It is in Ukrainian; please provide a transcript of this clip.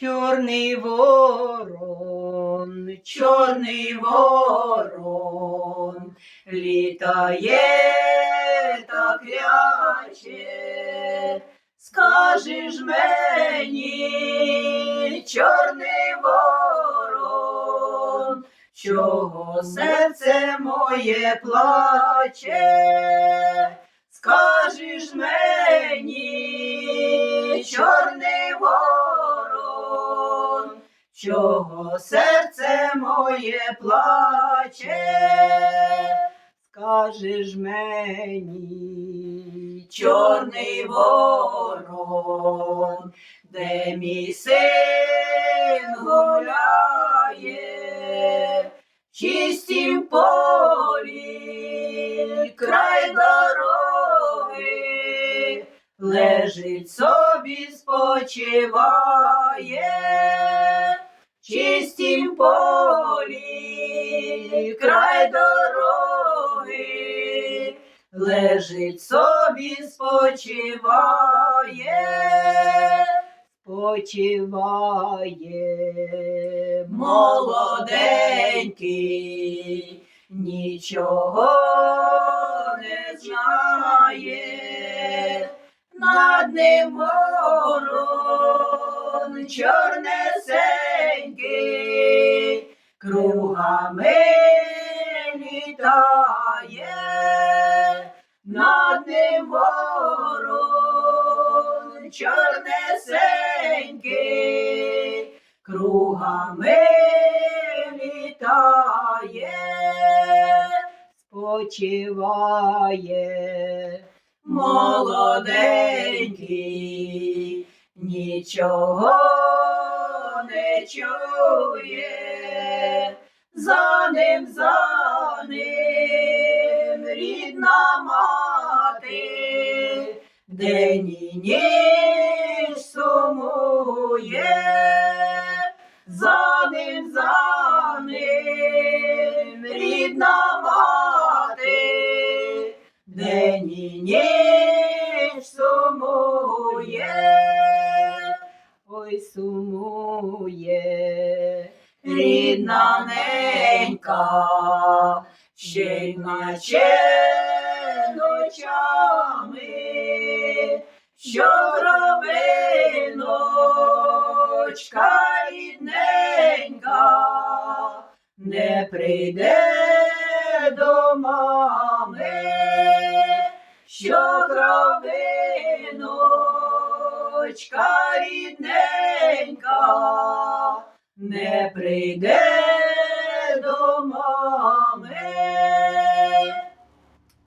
Чорний ворон, чорний ворон, літає так ряче, скажеш мені, чорний ворон, чого серце моє плаче, скажеш мені, чорний чого серце моє плаче, скажеш мені, чорний ворон, де мій син гуляє, в чистім полі, край дороги, лежить собі, спочиває, чистім полі, край дороги, лежить собі, спочиває, спочиває молоденький, нічого не знає, над ним ворон чорнесенький, кругами літає, над ним ворон чорнесенький, кругами літає, спочиває молоденький, нічого не чує, за ним, за ним рідна мати, день і ніч сумує, за ним, за ним рідна мати, день і ніч сумує, ой сумує, рідна ненька, ще й наче ночами, що кровиночка рідненька, не прийде до мами, що кровиночка дочка рідненька, не прийде до мене.